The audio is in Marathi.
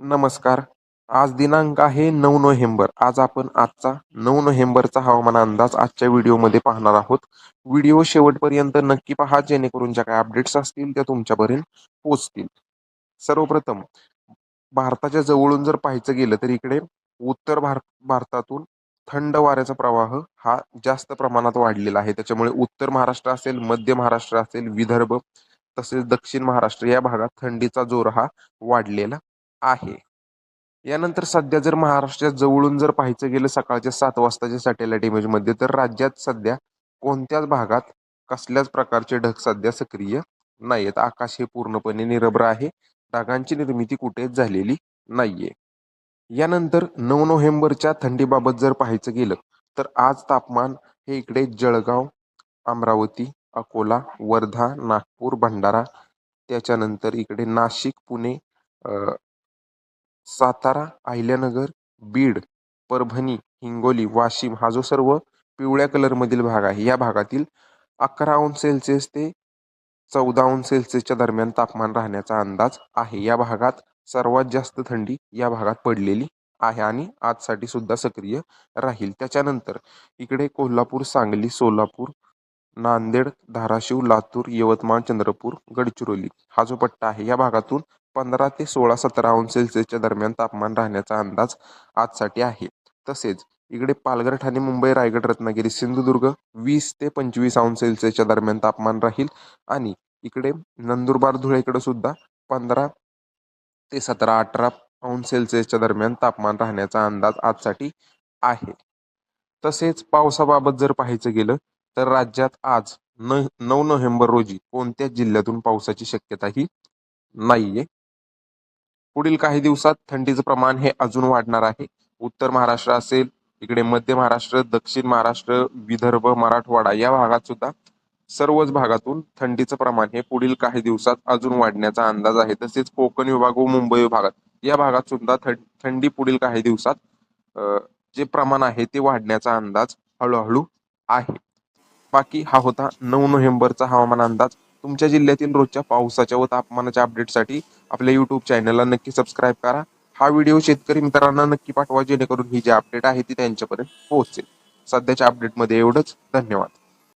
नमस्कार. आज दिनांक आहे नऊ नोव्हेंबर. आज आपण आजचा नऊ नोव्हेंबरचा हवामान अंदाज आजच्या व्हिडिओमध्ये पाहणार आहोत. व्हिडिओ शेवटपर्यंत नक्की पहा जेणेकरून ज्या काही अपडेट्स असतील त्या तुमच्यापर्यंत पोचतील सर्वप्रथम भारताच्या जवळून जर पाहायचं गेलं तर इकडे उत्तर भारत भारतातून थंड वाऱ्याचा प्रवाह हा जास्त प्रमाणात वाढलेला आहे. त्याच्यामुळे उत्तर महाराष्ट्र असेल मध्य महाराष्ट्र असेल विदर्भ तसेच दक्षिण महाराष्ट्र या भागात थंडीचा जोर हा वाढलेला आहे. यानंतर सध्या जर महाराष्ट्रात जवळून जर पाहायचं गेलं सकाळच्या सात वाजताच्या सॅटेलाइट इमेजमध्ये तर राज्यात सध्या कोणत्याच भागात कसल्याच प्रकारचे ढग सध्या सक्रिय नाही आहेत आकाश हे पूर्णपणे निरभ्र आहे. ढगांची निर्मिती कुठेच झालेली नाहीये. यानंतर नऊ नोव्हेंबरच्या थंडीबाबत जर पाहायचं गेलं तर आज तापमान हे इकडे जळगाव अमरावती अकोला वर्धा नागपूर भंडारा त्याच्यानंतर इकडे नाशिक पुणे सातारा अहिल्यानगर बीड परभणी हिंगोली वाशिम हा जो सर्व पिवळ्या कलरमधील भाग आहे या भागातील अकरा अंश सेल्सिअस ते चौदा अंश सेल्सिअसच्या दरम्यान तापमान राहण्याचा अंदाज आहे. या भागात सर्वात जास्त थंडी या भागात पडलेली आहे आणि आजसाठी सुद्धा सक्रिय राहील. त्याच्यानंतर इकडे कोल्हापूर सांगली सोलापूर नांदेड धाराशिव लातूर यवतमाळ चंद्रपूर गडचिरोली. हा जो पट्टा आहे या भागातून पंधरा ते सोळा सतरा अंश सेल्सिअसच्या दरम्यान तापमान राहण्याचा अंदाज आजसाठी आहे. तसेच इकडे पालघर ठाणे मुंबई रायगड रत्नागिरी सिंधुदुर्ग वीस ते पंचवीस अंश सेल्सिअसच्या दरम्यान तापमान राहील आणि इकडे नंदुरबार धुळेकडे सुद्धा पंधरा ते सतरा अठरा अंश सेल्सिअसच्या दरम्यान तापमान राहण्याचा अंदाज आजसाठी आहे. तसेच पावसाबाबत जर पाहायचं गेलं तर राज्यात आज न नऊ नोव्हेंबर रोजी कोणत्याच जिल्ह्यातून पावसाची शक्यताही नाहीये? पुढील काही दिवसात थंडीचं प्रमाण हे अजून वाढणार आहे. उत्तर महाराष्ट्र असेल इकडे मध्य महाराष्ट्र दक्षिण महाराष्ट्र विदर्भ मराठवाडा या भागात सुद्धा सर्वच भागातून थंडीचं प्रमाण हे पुढील काही दिवसात अजून वाढण्याचा अंदाज आहे. तसेच कोकण विभाग व मुंबई विभागात या भागात सुद्धा थंडी पुढील काही दिवसात जे प्रमाण आहे ते वाढण्याचा अंदाज हळूहळू आहे. बाकी हा होता नऊ नोव्हेंबरचा हवामान अंदाज. तुमच्या जिल्ह्यातील रोजच्या पावसाच्या व तापमानाच्या अपडेटसाठी आपल्या यूट्यूब चॅनलला नक्की सबस्क्राईब करा. हा व्हिडिओ शेतकरी मित्रांना नक्की पाठवा जेणेकरून ही जी अपडेट आहे ती त्यांच्यापर्यंत पोहोचेल. सध्याच्या अपडेटमध्ये एवढंच. धन्यवाद.